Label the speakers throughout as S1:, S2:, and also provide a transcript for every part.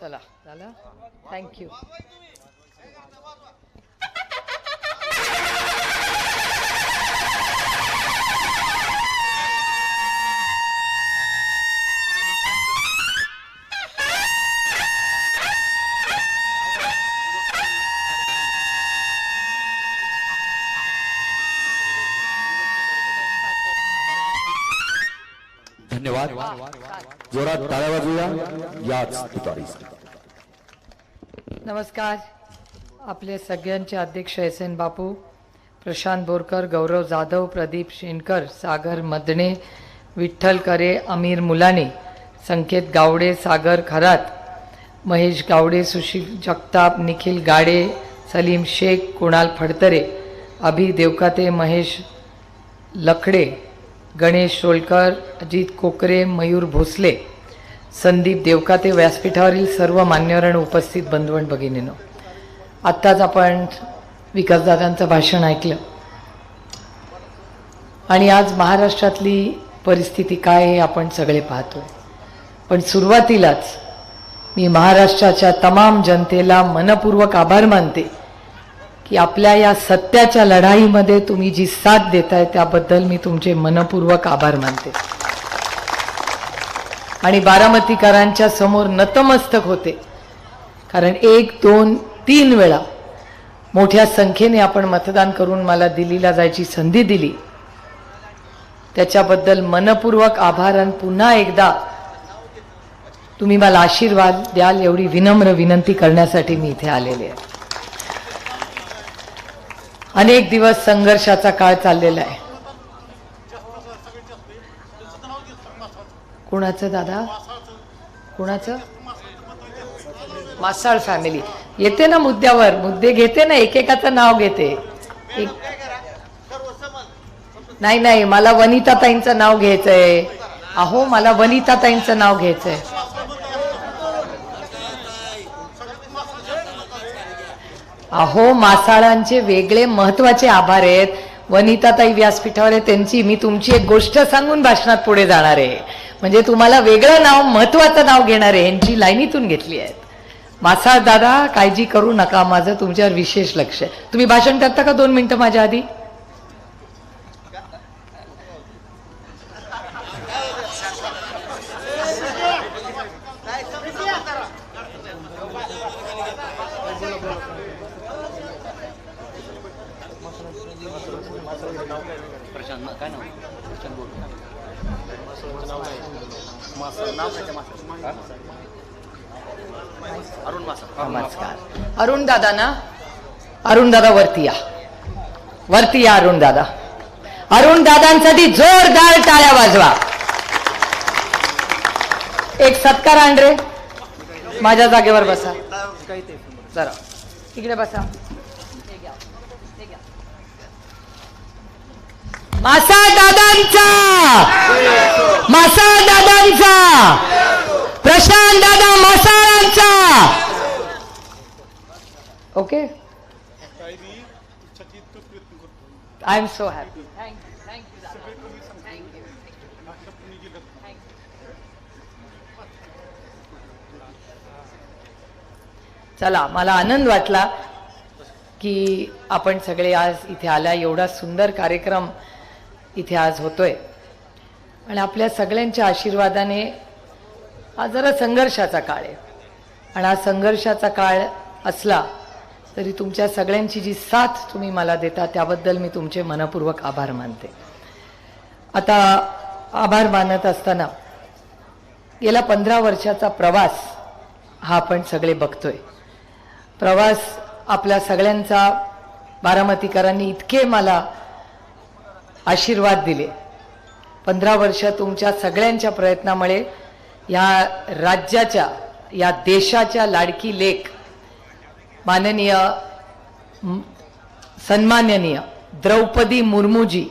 S1: चला झालं थँक्यू
S2: धन्यवाद। जोरात टाळ्या वाजूया याच तुतारी
S1: नमस्कार. आपले सगळ्यांचे अध्यक्ष एस एन बापू प्रशांत बोरकर गौरव जाधव प्रदीप शेनकर सागर मदणे विठ्ठल करे अमीर मुलाने संकेत गावडे सागर खरात महेश गावडे सुशील जगताप निखिल गाडे सलीम शेख कुणाल फडतरे अभि देवकाते महेश लखडे गणेश शोलकर अजित कोकरे मयूर भोसले संदीप देवकाते व्यासपीठावरील सर्व मान्यवर आणि उपस्थित बंधुवण भगिनीनो. आत्ताच आपण विकासदादांचं भाषण ऐकलं. आणि आज महाराष्ट्रातली परिस्थिती काय हे आपण सगळे पाहतोय. पण सुरुवातीलाच मी महाराष्ट्राच्या तमाम जनतेला मनपूर्वक आभार मानते. की आपल्या या सत्याच्या लढाईमध्ये तुम्ही जी साथ देताय त्याबद्दल मी तुमचे मनपूर्वक आभार मानते. आणि बारामतीकरांच्या समोर नतमस्तक होते. कारण एक दोन तीन वेळा मोठ्या संख्येने आपण मतदान करून मला दिल्लीला जायची संधी दिली. त्याच्याबद्दल मनपूर्वक आभार आणि पुन्हा एकदा तुम्ही मला आशीर्वाद द्याल एवढी विनम्र विनंती करण्यासाठी मी इथे आलेले आहे. अनेक दिवस संघर्षाचा काळ चाललेला आहे. कुणाचं दादा? कुणाचं? मासाळ फॅमिली येते ना मुद्द्यावर. मुद्दे घेते ना एकेकाचं नाव घेते. एक नाही नाही मला वनिताताईंचं नाव घ्यायचंय. अहो मला वनिताताईंचं नाव घ्यायचंय. अहो मासाळांचे वेगळे महत्त्वाचे आभार आहेत. वनिताताई व्यासपीठावर आहे त्यांची. मी तुमची एक गोष्ट सांगून भाषणात पुढे जाणार आहे. म्हणजे तुम्हाला वेगळं नाव महत्वाचं नाव घेणार आहे यांची लाईनीतून घेतली आहेत. मासाळ दादा काळजी करू नका. माझं तुमच्यावर विशेष लक्ष आहे. तुम्ही भाषण करता का दोन मिनटं माझ्या आधी? नमस्कार. अरुण दादा ना? अरुण दादा वरती या. वरती या अरुण दादा. अरुण दादांसाठी जोरदार टाळ्या वाजवा. एक सत्कार आण रे. माझ्या जागेवर बसा. जरा. इकडे बसा. मासा दादांचा मासा दादांचा प्रशांत दादा मासाळांचा! Okay? I am so happy चला मला आनंद वाटला की आपण सगळे आज इथे आला. एवढा सुंदर कार्यक्रम इथे आज होतोय. आणि आपल्या सगळ्यांच्या आशीर्वादाने हा जरा संघर्षाचा काळ आहे. आणि हा संघर्षाचा काळ असला तरी तुमच्या सगळ्यांची जी साथ तुम्ही मला देता त्याबद्दल मी तुमचे मनपूर्वक आभार मानते. आता आभार मानत असताना गेला पंधरा वर्षाचा प्रवास हा आपण सगळे बघतोय. प्रवास आपल्या सगळ्यांचा बारामतीकरांनी इतके मला आशीर्वाद दिले. पंधरा वर्ष तुमच्या सगळ्यांच्या प्रयत्नामुळे या राज्याच्या या देशाच्या लाडकी लेख माननीय सन्माननीय द्रौपदी मुर्मूजी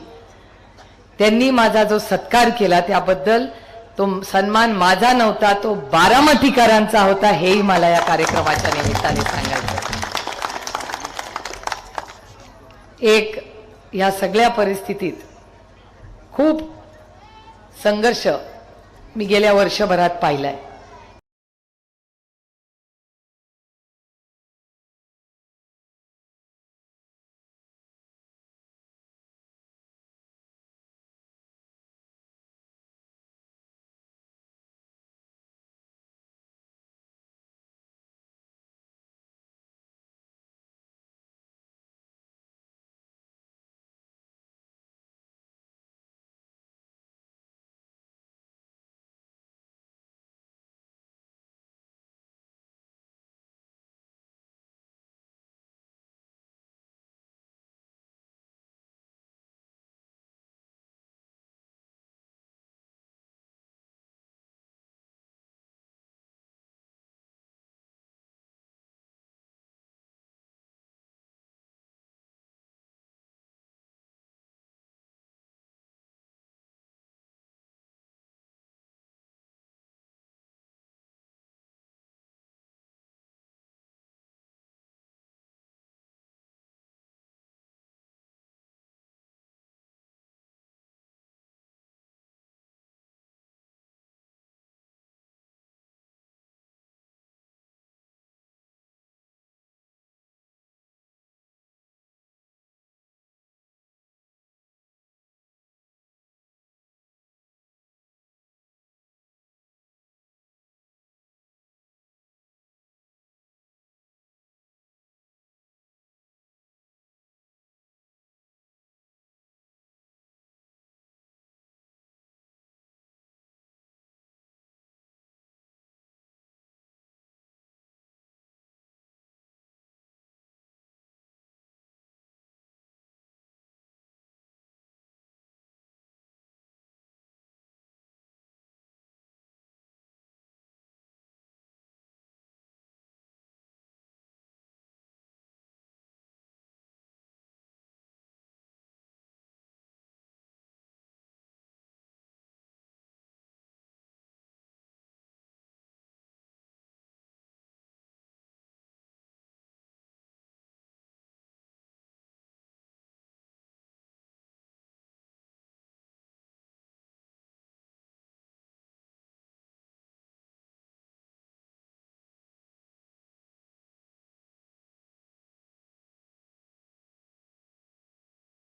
S1: त्यांनी माझा जो सत्कार केला त्याबद्दल तो सन्मान माझा नव्हता तो बारामतीकरांचा होता हेही मला या कार्यक्रमाच्या निमित्ताने सांगायचं एक या सगळ्या परिस्थितीत खूप संघर्ष मी गेल्या वर्षभरात पाहिला आहे